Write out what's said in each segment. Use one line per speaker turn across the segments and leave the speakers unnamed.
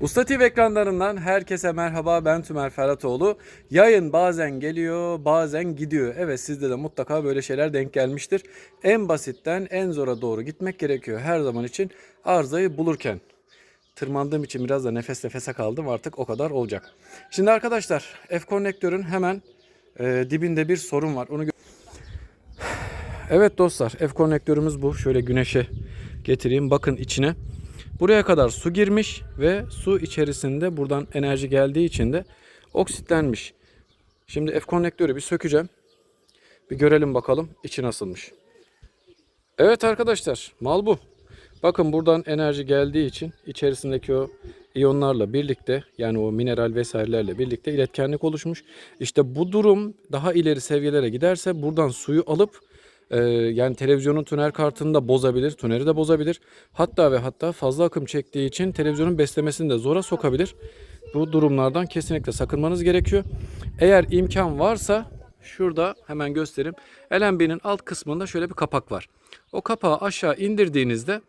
Usta TV ekranlarından herkese merhaba ben Tümer Ferhatoğlu. Yayın bazen geliyor bazen gidiyor. Evet sizde de mutlaka böyle şeyler denk gelmiştir. En basitten en zora doğru gitmek gerekiyor her zaman için arızayı bulurken. Tırmandığım için biraz da nefes nefese kaldım artık o kadar olacak. Şimdi arkadaşlar F-Connector'ın hemen e, dibinde bir sorun var. Onu Evet dostlar F-Konnektörümüz bu. Şöyle güneşe getireyim bakın içine. Buraya kadar su girmiş ve su içerisinde buradan enerji geldiği için de oksitlenmiş. Şimdi F konnektörü bir sökeceğim. Bir görelim bakalım içi nasılmış. Evet arkadaşlar mal bu. Bakın buradan enerji geldiği için içerisindeki o iyonlarla birlikte yani o mineral vesairelerle birlikte iletkenlik oluşmuş. İşte bu durum daha ileri seviyelere giderse buradan suyu alıp ee, yani televizyonun tüner kartını da bozabilir, tüneri de bozabilir. Hatta ve hatta fazla akım çektiği için televizyonun beslemesini de zora sokabilir. Bu durumlardan kesinlikle sakınmanız gerekiyor. Eğer imkan varsa şurada hemen göstereyim. LNB'nin alt kısmında şöyle bir kapak var. O kapağı aşağı indirdiğinizde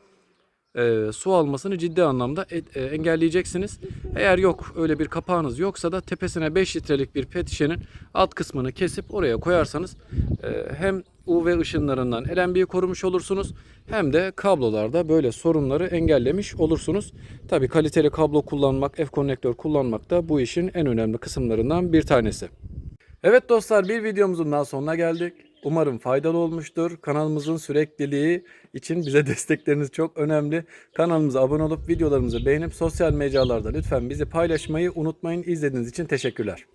e, su almasını ciddi anlamda et- e, engelleyeceksiniz. Eğer yok öyle bir kapağınız yoksa da tepesine 5 litrelik bir pet şişenin alt kısmını kesip oraya koyarsanız e, hem UV ışınlarından LNB'yi korumuş olursunuz hem de kablolarda böyle sorunları engellemiş olursunuz. Tabi kaliteli kablo kullanmak, F konnektör kullanmak da bu işin en önemli kısımlarından bir tanesi. Evet dostlar bir videomuzun daha sonuna geldik. Umarım faydalı olmuştur. Kanalımızın sürekliliği için bize destekleriniz çok önemli. Kanalımıza abone olup videolarımızı beğenip sosyal mecralarda lütfen bizi paylaşmayı unutmayın. İzlediğiniz için teşekkürler.